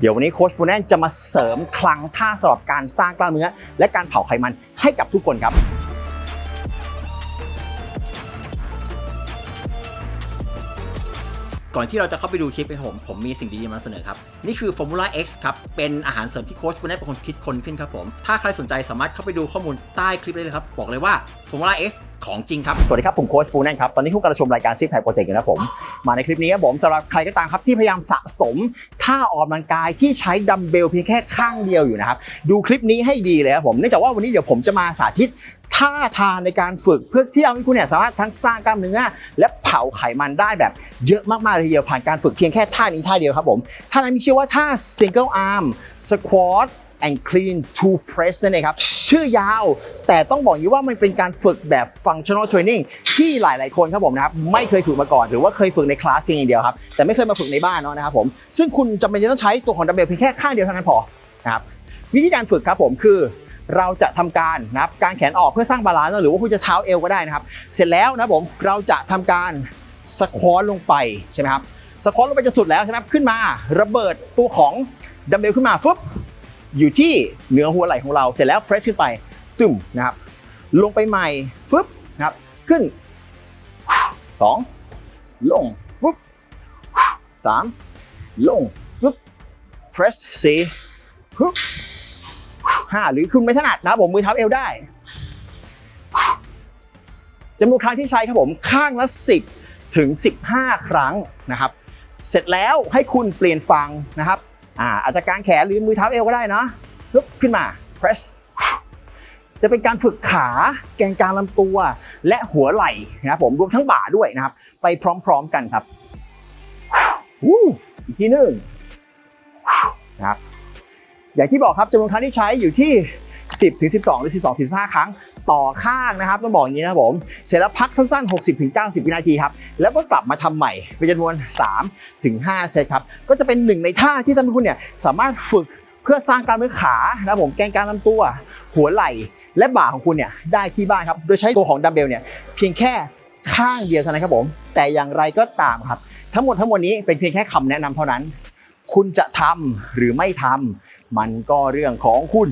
เดี๋ยววันนี้โค้ชปูแนนจะมาเสริมคลังท่าสำหรับการสร้างกล้ามเนื้อ และการเผาไขมันให้กับทุกคนครับ ก่อนที่เราจะเข้าไปดูคลิปกันผมผมมีสิ่งดีๆมาเสนอครับ นี่คือ Formula X ครับ เป็นอาหารเสริมที่โค้ชปุณณเป็นคนคิดคนขึ้นครับผม ถ้าใครสนใจสามารถเข้าไปดูข้อมูลใต้คลิปได้เลยครับ บอกเลยว่า Formula X ของจริงครับ สวัสดีครับ ผมโค้ชปูแนนครับ ตอนนี้คุณกำลังชมรายการซิกแพคโปรเจกต์อยู่นะผม มาในคลิปนี้ครับผมสำหรับใครก็ตามครับที่พยายามสะสมท่าออกกำลังกายที่ใช้ดัมเบลเพียงแค่ข้างเดียวอยู่นะครับ ดูคลิปนี้ให้ดีเลยครับผม เนื่องจากว่าวันนี้เดี๋ยวผมจะมาสาธิตท่าทางในการฝึกเพื่อที่ทำให้คุณเนี่ยสามารถทั้งสร้างกล้ามเนื้อ และเผาไขมันได้แบบเยอะมากๆเลยทีเดียวผ่านการฝึกเพียงแค่ท่านี้ท่าเดียวครับผม ท่านั้นมีชื่อว่าท่า single arm squat and clean to press นั่นเองครับ ชื่อยาวแต่ต้องบอกอยี้ว่ามันเป็นการฝึกแบบ functional training ที่หลาย ๆ คนครับผมนะครับไม่เคยฝึกมาก่อน หรือว่าเคยฝึกในคลาสเพียงอย่างเดียวครับ แต่ไม่เคยมาฝึกในบ้านเนาะนะครับผมซึ่งคุณจำเป็นจะต้องใช้ตัวของดัมเบลเพียงแค่ข้างเดียวเท่านั้นพอนะครับวิธีการฝึกครับผมคือเราจะทำการนะครับการแขนออกเพื่อสร้างบาลานซ์หรือว่าคุณจะเท้าเอวก็ได้นะครับ เสร็จแล้วนะครับผมเราจะทำการสควอตลงไปใช่ไหมครับสควอตลงไปจนสุดแล้วใช่ไหมครับขึ้นมาระเบิดตัวของดัมเบลขึ้นมาฟึบ อยู่ที่เหนือหัวไหล่ของเราเสร็จแล้วเพรสขึ้นไปตึมนะครับลงไปใหม่ฟึบนะครับขึ้นสองลงฟึบสามลงฟึบเพรสสี่ฟึบห้าหรือคุณไม่ถนัดนะผมมือเท้าเอวได้จำนวนครั้งที่ใช้ครับผมข้างละ 10 ถึง 15 ครั้งนะครับ เสร็จแล้วให้คุณเปลี่ยนฝั่งนะครับ อ่าอาจจะกางแขนหรือมือเท้าเอวก็ได้นะลุกขึ้นมา press จะเป็นการฝึกขาแกนกลางลำตัวและหัวไหล่นะครับผมรวมทั้งบ่าด้วยนะครับ ไปพร้อมๆกันครับอีกทีหนึ่งนะครับอย่างที่บอกครับจำนวนครั้งที่ใช้อยู่ที่ 10ถึง12 หรือ 12ถึง15 ครั้งต่อข้างนะครับต้องบอกอย่างนี้นะผม เสร็จแล้วพักสั้นๆ 60ถึง90 วินาทีครับ แล้วก็กลับมาทำใหม่เป็นจำนวน3ถึง5เซตครับ ก็จะเป็นหนึ่งในท่าที่ทำให้คุณเนี่ยสามารถฝึกเพื่อสร้างกล้ามเนื้อขานะครับผมแกนกลางลำตัว หัวไหล่และบ่าของคุณเนี่ยได้ที่บ้านครับ โดยใช้ตัวของดัมเบลเนี่ยเพียงแค่ข้างเดียวเท่านั้นครับผม แต่อย่างไรก็ตามครับ ทั้งหมดทั้งมวลนี้เป็นเพียงแค่คำแนะนำเท่านั้น คุณจะทำหรือไม่ทำมันก็เรื่องของคุณ